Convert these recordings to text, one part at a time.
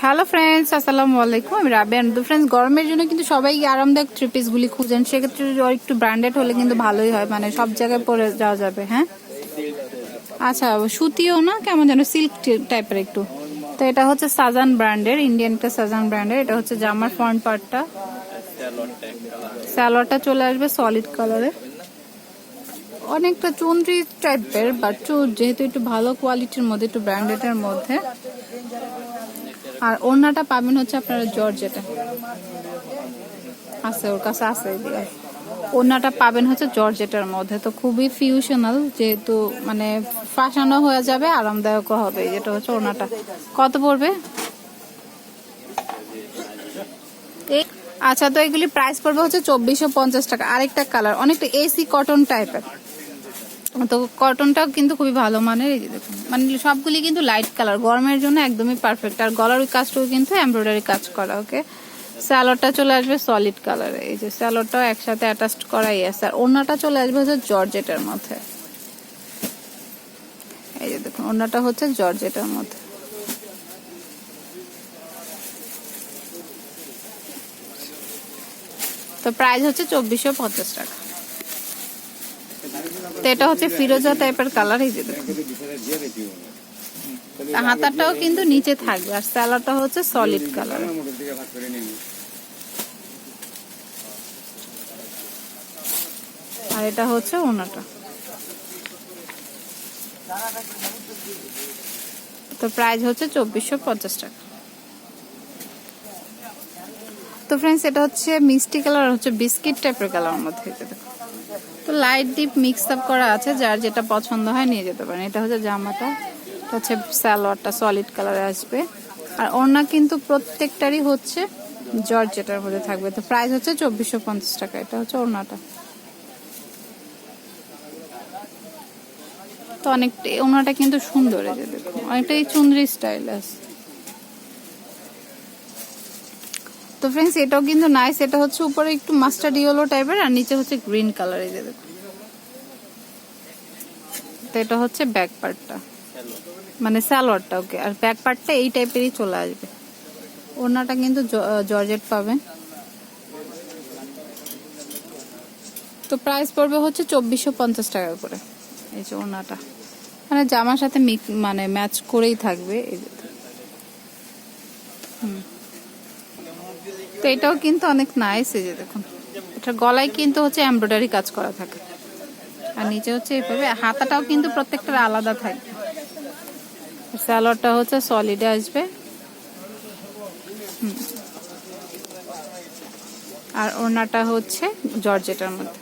Hello friends আসসালামু আলাইকুম। আমি রাবেন তো ফ্রেন্ডস গরমের জন্য কিন্তু সবাই আরামদায়ক থ্রি পিসগুলি খুঁজেন। সেক্ষেত্রে একটু ব্র্যান্ডেড হলে কিন্তু ভালোই হয়। মানে সব জায়গায় পরে যাওয়া যাবে হ্যাঁ? আচ্ছা সুতিও না? কেমন যেন সিল্ক টাইপের একটু। তো এটা হচ্ছে সাজান ব্র্যান্ডের ইন্ডিয়ান একটা সাজান ব্র্যান্ডের এটা হচ্ছে জামার ফ্রন্ট পার্টটা স্যালোয়ারটা চলে আসবে সলিড কালারে অনেকটা চুনরি টাইপের বাট যেহেতু একটু ভালো কোয়ালিটির মধ্যে, একটু ব্র্যান্ডেডের মধ্যে। আর ওড়নাটা পাবেন হচ্ছে আপনারা জর্জেটা। আছে, ওর কাছে আছে এদিকে। ওড়নাটা পাবেন হচ্ছে জর্জেটার মধ্যে। তো খুবই ফিউশনাল যেহেতু মানে ফাঁসানো হয়ে যাবে আরামদায়ক হবে, যেটা হচ্ছে ওড়নাটা। কত পড়বে? আচ্ছা তো এগুলি প্রাইস পড়বে হচ্ছে চব্বিশশো পঞ্চাশ টাকা। আরেকটা কালার অনেকটা এসি কটন টাইপের তো কটনটাও কিন্তু খুবই ভালো মানের, এই যে দেখুন। মানে সবগুলি কিন্তু লাইট কালার গরমের জন্য একদমই পারফেক্ট আর গলার ওই কাজটাও কিন্তু এমব্রয়ডারি কাজ করা ওকে স্যালোডটা চলে আসবে সলিড কালারে এই যে স্যালোডটাও একসাথে অ্যাটাচড করাই আছে আর ওড়নাটা চলে আসবে হচ্ছে জর্জেটের মধ্যে। এই যে দেখুন, ওড়নাটা হচ্ছে জর্জেটের মধ্যে। তো প্রাইস হচ্ছে চব্বিশশো পঞ্চাশ টাকা। তো এটা হচ্ছে ফিরোজা টাইপের কালার এই যে দেখুন। হাতাটাও কিন্তু নিচে থাকবে, আর স্যালাডটা হচ্ছে সলিড কালার আর এটা হচ্ছে ওনাটা। তো প্রাইস হচ্ছে চব্বিশশো পঞ্চাশ টাকা। তো ফ্রেন্ডস এটা হচ্ছে মিষ্টি কালার হচ্ছে বিস্কিট টাইপের কালার মধ্যে দেখো তো লাইট ডিপ মিক্স আপ করা আছে, যার যেটা পছন্দ হয় নিয়ে যেতে পারেন। এটা হচ্ছে জামাটা, এটা হচ্ছে সালোয়ারটা সলিড কালারে আসবে। আর ওড়না কিন্তু প্রত্যেকটারই হচ্ছে জর্জেটার মধ্যে থাকবে। তো প্রাইস হচ্ছে চব্বিশশো পঞ্চাশ টাকা, এটা হচ্ছে ওড়নাটা। তো অনেকটা ওনাটা কিন্তু সুন্দর এই যে দেখুন, অনেকটাই চুন্দ্রি স্টাইল আছে। তো ফ্রেন্ডস এটাও কিন্তু নাইস এটা হচ্ছে উপরে একটু মাস্টার্ড ইয়েলো টাইপের আর নিচে হচ্ছে গ্রিন কালার এই যে তো এটা হচ্ছে ব্যাক পার্টটা মানে সালোয়ারটা ওকে আর ব্যাক পার্টটা এই টাইপেরই চলে আসবে। ওড়নাটা কিন্তু জর্জেট পাবেন তো প্রাইস পড়বে হচ্ছে চব্বিশশো পঞ্চাশ টাকা করে। এই যে ওড়নাটা। মানে জামার সাথে মানে ম্যাচ করেই থাকবে। এই হুম। তো এটাও কিন্তু অনেক নাইস এই যে দেখুন। এটা গলায় কিন্তু হচ্ছে এমব্রয়ডারি কাজ করা থাকে। আর নিচে হচ্ছে এইভাবে হাতাটাও কিন্তু প্রত্যেকটার আলাদা থাকবে। স্যালোয়ারটা হচ্ছে সলিডে আসবে। আর ওড়নাটা হচ্ছে জর্জেটার মধ্যে।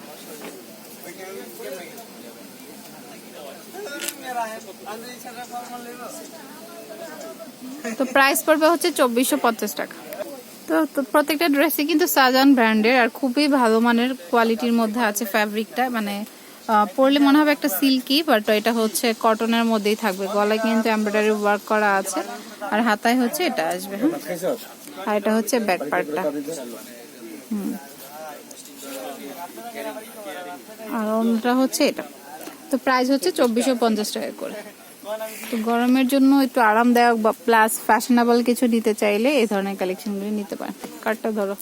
তো প্রাইস পড়বে হচ্ছে চব্বিশশো পঞ্চাশ টাকা। তো তো প্রত্যেকটা ড্রেসই কিন্তু সাজান ব্র্যান্ডের আর খুবই ভালো মানের কোয়ালিটির মধ্যে আছে ফ্যাব্রিকটা মানে পরলে মনে হবে একটা সিল্কি বাট এটা হচ্ছে কটনের মধ্যেই থাকবে। গলায় কিন্তু এমব্রয়ডারি ওয়ার্ক করা আছে। আর হাতায় হচ্ছে এটা আসবে হ্যাঁ? আর এটা হচ্ছে ব্যাক পার্টটা হুম। আর অন্যটা হচ্ছে এটা। তো প্রাইস হচ্ছে চব্বিশশো পঞ্চাশ টাকা করে। গরমের জন্য একটু আরামদায়ক বা প্লাস ফ্যাশনেবল কিছু নিতে চাইলে এই ধরনের কালেকশনগুলি নিতে পারেন। কার্ডটা ধরো।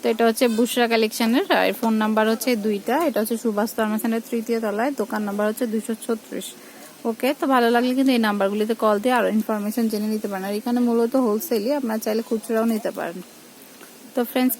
তো এটা হচ্ছে বুসরা কালেকশনের আর ফোন নাম্বার হচ্ছে দুইটা। এটা হচ্ছে সুভাষ ফার্মাসেন্টের তৃতীয় তলায়। দোকান নাম্বার হচ্ছে দুশো ছত্রিশ। ওকে তো ভালো লাগলে কিন্তু এই নাম্বারগুলিতে কল দিয়ে আরও ইনফরমেশন জেনে নিতে পারেন। আর এখানে মূলত হোলসেলই আপনারা চাইলে খুচরাও নিতে পারেন। তো ফ্রেন্ডস